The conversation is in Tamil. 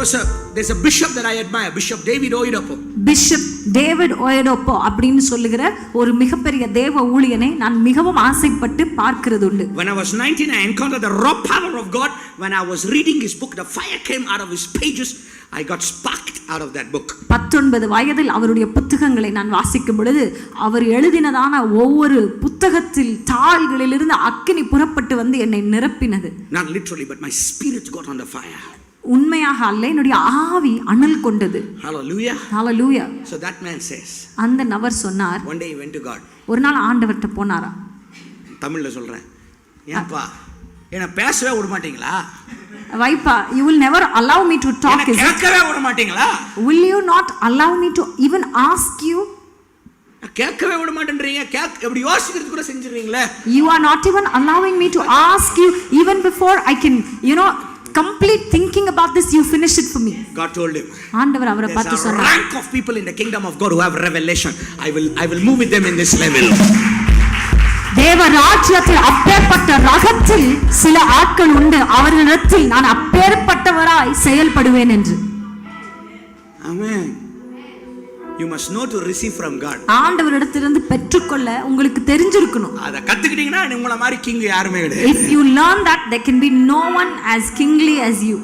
was a there's a bishop that I admire, Bishop David ஓயடோப்போ அப்படின்னு சொல்லுகிற ஒரு மிகப்பெரிய தேவ ஊழியனை நான் மிகவும் ஆசைப்பட்டு பார்க்கிறது உண்டு When I was 19, I encountered the raw power of God. When I was reading his book, the fire came out of his pages. I got sparked out of that book. பத்தொன்பது வயதில் அவருடைய புத்தகங்களை நான் வாசிக்கும் பொழுது அவர் எழுதினதான ஒவ்வொரு புத்தகத்தில் தாள்களிலிருந்து அக்கினி புறப்பட்டு வந்து என்னை நிரப்பினது Not literally, but my spirit got on the fire. உண்மையாக அல்ல என்னுடைய ஆவி அனல் கொண்டது Hallelujah. Hallelujah So that man says, அந்த நபர் சொன்னார் one day he went to God. ஒரு நாள் ஆண்டவர்கிட்ட போனாரா தமிழ்ல சொல்றேன் ஏன்பா என்ன பேசவே விட மாட்டீங்களா வைப்பா you will never allow me to talk is கேட்கவே விட மாட்டீங்களா will you not allow me to even ask you கேட்கவே விட மாட்டேன்றீங்க கேக் எப்படி யோசிக்கிறது கூட செஞ்சிருவீங்களே you are not even allowing me to ask you even before i can you know complete thinking about this you finish it for me God told him. ஆண்டவர் அவரை பார்த்து சொன்னார் rank of people in the kingdom of God who have revelation. I will I will move with them in this level. தேவ ராஜ்யத்தில் அப்பேற்பட்ட ரகத்தில் சில ஆட்கள் உண்டு அவர்களிடத்தில் நான் அப்பேற்பட்டவராய் செயல்படுவேன் என்று Amen. You must know to receive from God. ஆண்டவரிடத்திலிருந்து பெற்றுக்கொள்ள உங்களுக்கு தெரிஞ்சிருக்கணும் அதை கத்துக்கிட்டீங்கன்னா உங்களை மாதிரி கிங் யாருமே கிடையாது if you learn that there can be no one as kingly as you